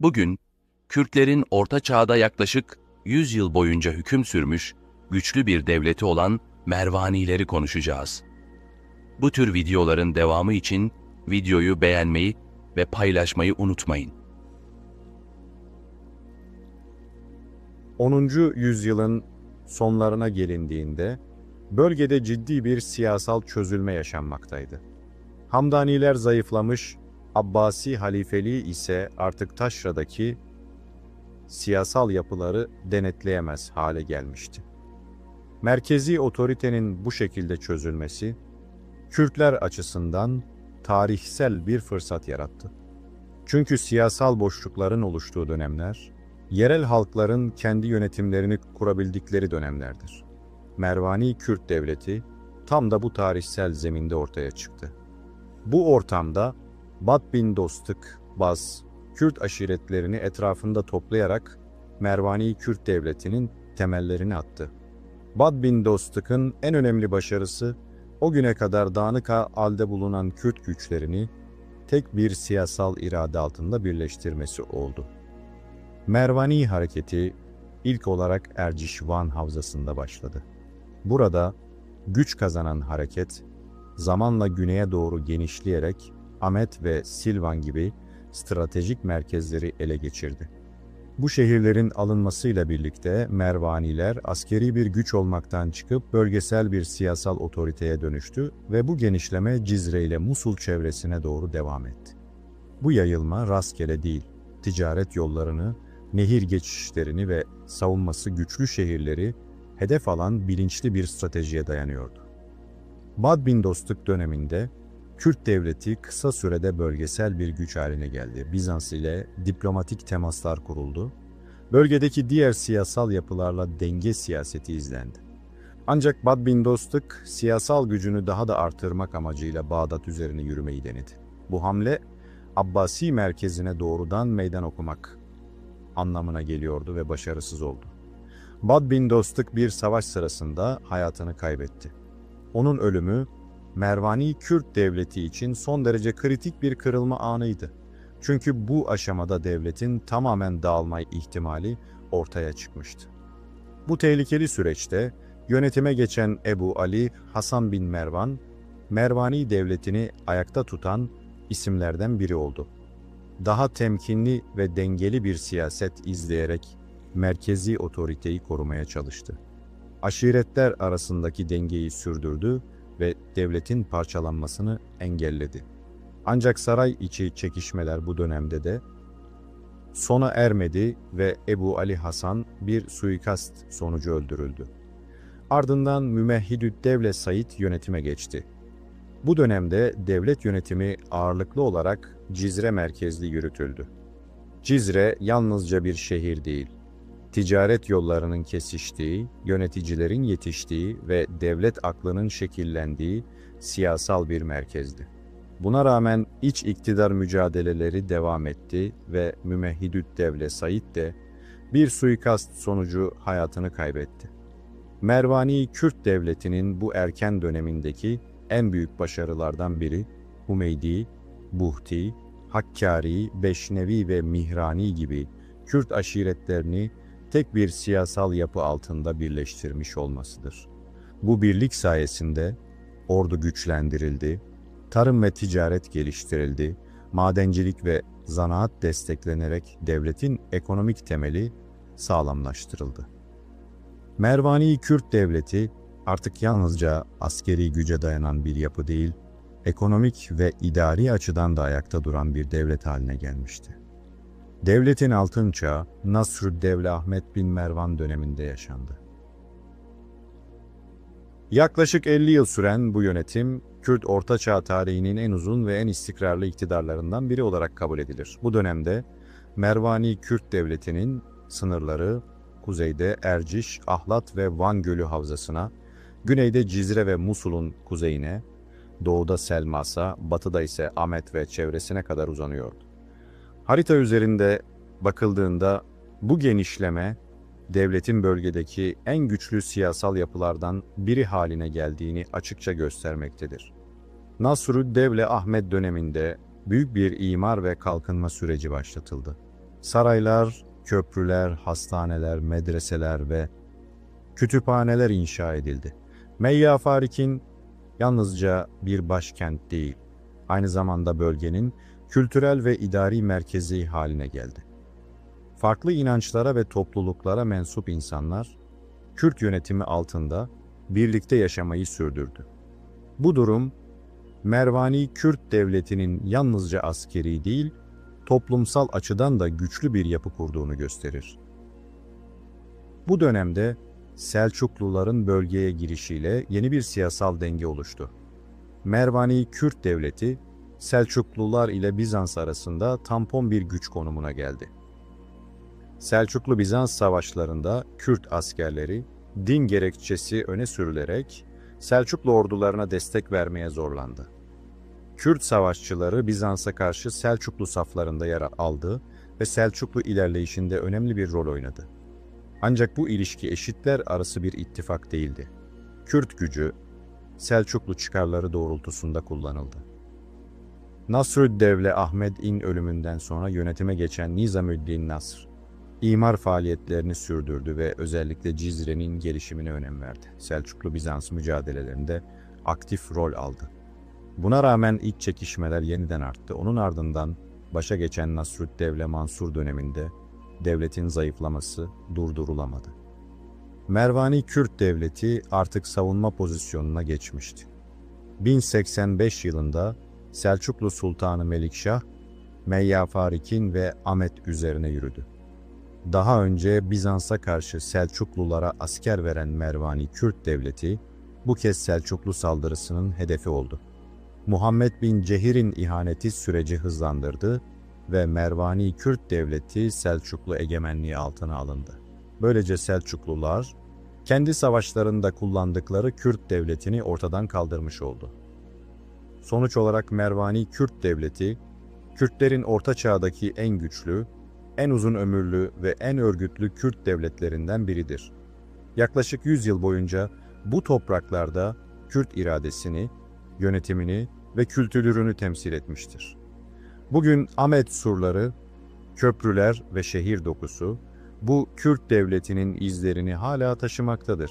Bugün, Kürtlerin Orta Çağ'da yaklaşık 100 yıl boyunca hüküm sürmüş, güçlü bir devleti olan Mervanileri konuşacağız. Bu tür videoların devamı için videoyu beğenmeyi ve paylaşmayı unutmayın. 10. yüzyılın sonlarına gelindiğinde bölgede ciddi bir siyasal çözülme yaşanmaktaydı. Hamdaniler zayıflamış, Abbasi halifeliği ise artık Taşra'daki siyasal yapıları denetleyemez hale gelmişti. Merkezi otoritenin bu şekilde çözülmesi, Kürtler açısından tarihsel bir fırsat yarattı. Çünkü siyasal boşlukların oluştuğu dönemler, yerel halkların kendi yönetimlerini kurabildikleri dönemlerdir. Mervani Kürt Devleti tam da bu tarihsel zeminde ortaya çıktı. Bu ortamda Bat bin Dostık, Baz, Kürt aşiretlerini etrafında toplayarak Mervani Kürt Devleti'nin temellerini attı. Bad bin Dostık'ın en önemli başarısı, o güne kadar dağınık halde bulunan Kürt güçlerini tek bir siyasal irade altında birleştirmesi oldu. Mervani hareketi ilk olarak Erciş Van Havzası'nda başladı. Burada güç kazanan hareket zamanla güneye doğru genişleyerek Ahmet ve Silvan gibi stratejik merkezleri ele geçirdi. Bu şehirlerin alınmasıyla birlikte Mervaniler askeri bir güç olmaktan çıkıp bölgesel bir siyasal otoriteye dönüştü ve bu genişleme Cizre ile Musul çevresine doğru devam etti. Bu yayılma rastgele değil, ticaret yollarını, nehir geçişlerini ve savunması güçlü şehirleri hedef alan bilinçli bir stratejiye dayanıyordu. Bad bin Dostluk döneminde Kürt devleti kısa sürede bölgesel bir güç haline geldi. Bizans ile diplomatik temaslar kuruldu. Bölgedeki diğer siyasal yapılarla denge siyaseti izlendi. Ancak Bad bin Dostluk siyasal gücünü daha da artırmak amacıyla Bağdat üzerine yürümeyi denedi. Bu hamle Abbasi merkezine doğrudan meydan okumak anlamına geliyordu ve başarısız oldu. Bad bin Dostluk bir savaş sırasında hayatını kaybetti. Onun ölümü Mervani Kürt devleti için son derece kritik bir kırılma anıydı. Çünkü bu aşamada devletin tamamen dağılma ihtimali ortaya çıkmıştı. Bu tehlikeli süreçte yönetime geçen Ebu Ali Hasan bin Mervan, Mervani devletini ayakta tutan isimlerden biri oldu. Daha temkinli ve dengeli bir siyaset izleyerek merkezi otoriteyi korumaya çalıştı. Aşiretler arasındaki dengeyi sürdürdü ve devletin parçalanmasını engelledi. Ancak saray içi çekişmeler bu dönemde de sona ermedi ve Ebu Ali Hasan bir suikast sonucu öldürüldü. Ardından Mümehhidü Devle Said yönetime geçti. Bu dönemde devlet yönetimi ağırlıklı olarak Cizre merkezli yürütüldü. Cizre yalnızca bir şehir değil, ticaret yollarının kesiştiği, yöneticilerin yetiştiği ve devlet aklının şekillendiği siyasal bir merkezdi. Buna rağmen iç iktidar mücadeleleri devam etti ve Mümehhidüt Devle Said de bir suikast sonucu hayatını kaybetti. Mervani Kürt Devleti'nin bu erken dönemindeki en büyük başarılardan biri Humeydi, Buhti, Hakkari, Beşnevi ve Mihrani gibi Kürt aşiretlerini tek bir siyasal yapı altında birleştirmiş olmasıdır. Bu birlik sayesinde ordu güçlendirildi, tarım ve ticaret geliştirildi, madencilik ve zanaat desteklenerek devletin ekonomik temeli sağlamlaştırıldı. Mervani Kürt Devleti artık yalnızca askeri güce dayanan bir yapı değil, ekonomik ve idari açıdan da ayakta duran bir devlet haline gelmişti. Devletin altın çağı Nasrüddevle Ahmet bin Mervan döneminde yaşandı. Yaklaşık 50 yıl süren bu yönetim, Kürt Orta Çağ tarihinin en uzun ve en istikrarlı iktidarlarından biri olarak kabul edilir. Bu dönemde Mervani Kürt Devleti'nin sınırları kuzeyde Erciş, Ahlat ve Van Gölü Havzası'na, güneyde Cizre ve Musul'un kuzeyine, doğuda Selmas'a, batıda ise Ahmet ve çevresine kadar uzanıyordu. Harita üzerinde bakıldığında bu genişleme devletin bölgedeki en güçlü siyasal yapılardan biri haline geldiğini açıkça göstermektedir. Devle Ahmet döneminde büyük bir imar ve kalkınma süreci başlatıldı. Saraylar, köprüler, hastaneler, medreseler ve kütüphaneler inşa edildi. Meyya Farik'in yalnızca bir başkent değil, aynı zamanda bölgenin kültürel ve idari merkezi haline geldi. Farklı inançlara ve topluluklara mensup insanlar, Kürt yönetimi altında birlikte yaşamayı sürdürdü. Bu durum, Mervani Kürt devletinin yalnızca askeri değil, toplumsal açıdan da güçlü bir yapı kurduğunu gösterir. Bu dönemde Selçukluların bölgeye girişiyle yeni bir siyasal denge oluştu. Mervani Kürt devleti, Selçuklular ile Bizans arasında tampon bir güç konumuna geldi. Selçuklu-Bizans savaşlarında Kürt askerleri din gerekçesi öne sürülerek Selçuklu ordularına destek vermeye zorlandı. Kürt savaşçıları Bizans'a karşı Selçuklu saflarında yer aldı ve Selçuklu ilerleyişinde önemli bir rol oynadı. Ancak bu ilişki eşitler arası bir ittifak değildi. Kürt gücü Selçuklu çıkarları doğrultusunda kullanıldı. Nasrüddevle Ahmet İn ölümünden sonra yönetime geçen Nizamüddin Nasr, imar faaliyetlerini sürdürdü ve özellikle Cizre'nin gelişimine önem verdi. Selçuklu-Bizans mücadelelerinde aktif rol aldı. Buna rağmen iç çekişmeler yeniden arttı. Onun ardından başa geçen Nasrüddevle Mansur döneminde devletin zayıflaması durdurulamadı. Mervani Kürt devleti artık savunma pozisyonuna geçmişti. 1085 yılında Selçuklu Sultanı Melikşah, Meyya Farik'in ve Ahmet üzerine yürüdü. Daha önce Bizans'a karşı Selçuklulara asker veren Mervani Kürt devleti, bu kez Selçuklu saldırısının hedefi oldu. Muhammed bin Cehir'in ihaneti süreci hızlandırdı ve Mervani Kürt devleti Selçuklu egemenliği altına alındı. Böylece Selçuklular, kendi savaşlarında kullandıkları Kürt devletini ortadan kaldırmış oldu. Sonuç olarak Mervani Kürt devleti, Kürtlerin Orta Çağ'daki en güçlü, en uzun ömürlü ve en örgütlü Kürt devletlerinden biridir. Yaklaşık 100 yıl boyunca bu topraklarda Kürt iradesini, yönetimini ve kültürünü temsil etmiştir. Bugün Ahmet surları, köprüler ve şehir dokusu bu Kürt devletinin izlerini hala taşımaktadır.